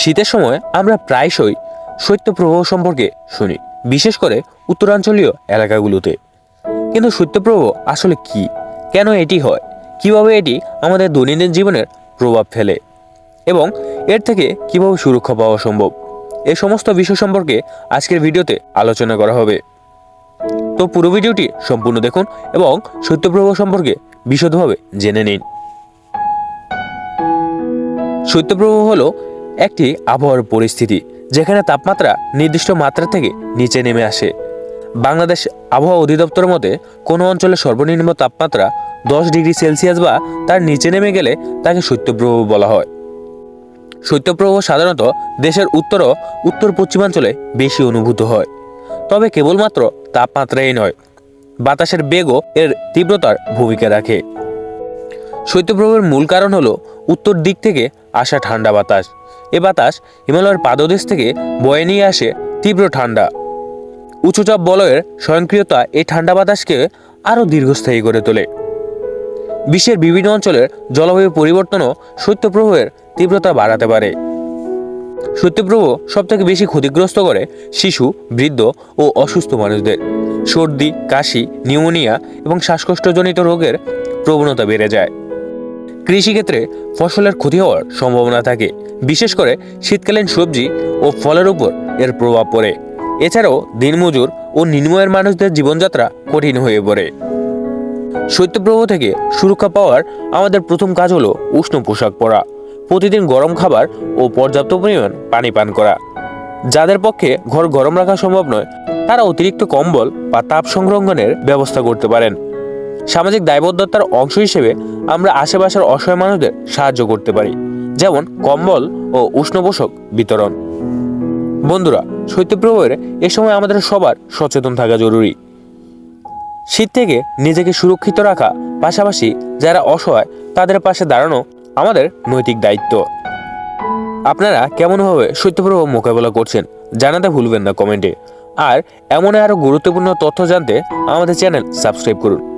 শীতের সময় আমরা প্রায়শই শৈত্যপ্রবাহ সম্পর্কে শুনি, বিশেষ করে উত্তরাঞ্চলীয় এলাকাগুলোতে। কিন্তু শৈত্যপ্রবাহ আসলে কি? কেন এটি হয়? কীভাবে এটি আমাদের দৈনন্দিন জীবনের প্রভাব ফেলে? এবং এর থেকে কীভাবে সুরক্ষা পাওয়া সম্ভব? এ সমস্ত বিষয় সম্পর্কে আজকের ভিডিওতে আলোচনা করা হবে। তো পুরো ভিডিওটি সম্পূর্ণ দেখুন এবং শৈত্যপ্রবাহ সম্পর্কে বিশদভাবে জেনে নিন। শৈত্যপ্রবাহ হলো একটি আবহাওয়ার পরিস্থিতি, যেখানে তাপমাত্রা নির্দিষ্ট মাত্রা থেকে নিচে নেমে আসে। বাংলাদেশ আবহাওয়া অধিদপ্তরের মতে, কোনো অঞ্চলে সর্বনিম্ন তাপমাত্রা দশ ডিগ্রি সেলসিয়াস বা তার নিচে নেমে গেলে তাকে শৈত্যপ্রবাহ বলা হয়। শৈত্যপ্রবাহ সাধারণত দেশের উত্তর ও উত্তর পশ্চিমাঞ্চলে বেশি অনুভূত হয়। তবে কেবলমাত্র তাপমাত্রাই নয়, বাতাসের বেগও এর তীব্রতার ভূমিকা রাখে। শৈত্যপ্রবাহের মূল কারণ হলো, উত্তর দিক থেকে আসা ঠান্ডা বাতাস। এ বাতাস হিমালয়ের পাদদেশ থেকে বয়ে নিয়ে আসে তীব্র ঠান্ডা। উচ্চচাপ বলয়ের স্বয়ংক্রিয়তা এই ঠান্ডা বাতাসকে আরও দীর্ঘস্থায়ী করে তোলে। বিশ্বের বিভিন্ন অঞ্চলের জলবায়ু পরিবর্তনও শৈত্যপ্রবাহের তীব্রতা বাড়াতে পারে। শৈত্যপ্রবাহ সবথেকে বেশি ক্ষতিগ্রস্ত করে শিশু, বৃদ্ধ ও অসুস্থ মানুষদের। সর্দি, কাশি, নিউমোনিয়া এবং শ্বাসকষ্টজনিত রোগের প্রবণতা বেড়ে যায়। কৃষিক্ষেত্রে ফসলের ক্ষতি হওয়ার সম্ভাবনা থাকে। বিশেষ করে শীতকালীন সবজি ও ফলের উপর এর প্রভাব পড়ে। এছাড়াও দিনমজুর ও নিম্নয়ের মানুষদের জীবনযাত্রা কঠিন হয়ে পড়ে। শৈত্যপ্রবাহ থেকে সুরক্ষা পাওয়ার আমাদের প্রথম কাজ হলো উষ্ণ পোশাক পরা, প্রতিদিন গরম খাবার ও পর্যাপ্ত পরিমাণ পানি পান করা। যাদের পক্ষে ঘর গরম রাখা সম্ভব নয়, তারা অতিরিক্ত কম্বল বা তাপ সংরক্ষণের ব্যবস্থা করতে পারেন। সামাজিক দায়বদ্ধতার অংশ হিসেবে আমরা আশেপাশের অসহায় মানুষদের সাহায্য করতে পারি, যেমন কম্বল ও উষ্ণ পোষক বিতরণ। বন্ধুরা, শৈত্যপ্রবাহের এ সময় আমাদের সবার সচেতন থাকা জরুরি। শীত থেকে নিজেকে সুরক্ষিত রাখা, পাশাপাশি যারা অসহায়, তাদের পাশে দাঁড়ানো আমাদের নৈতিক দায়িত্ব। আপনারা কেমনভাবে শৈত্যপ্রবাহ মোকাবেলা করছেন, জানাতে ভুলবেন না কমেন্টে। আর এমন আরও গুরুত্বপূর্ণ তথ্য জানতে আমাদের চ্যানেল সাবস্ক্রাইব করুন।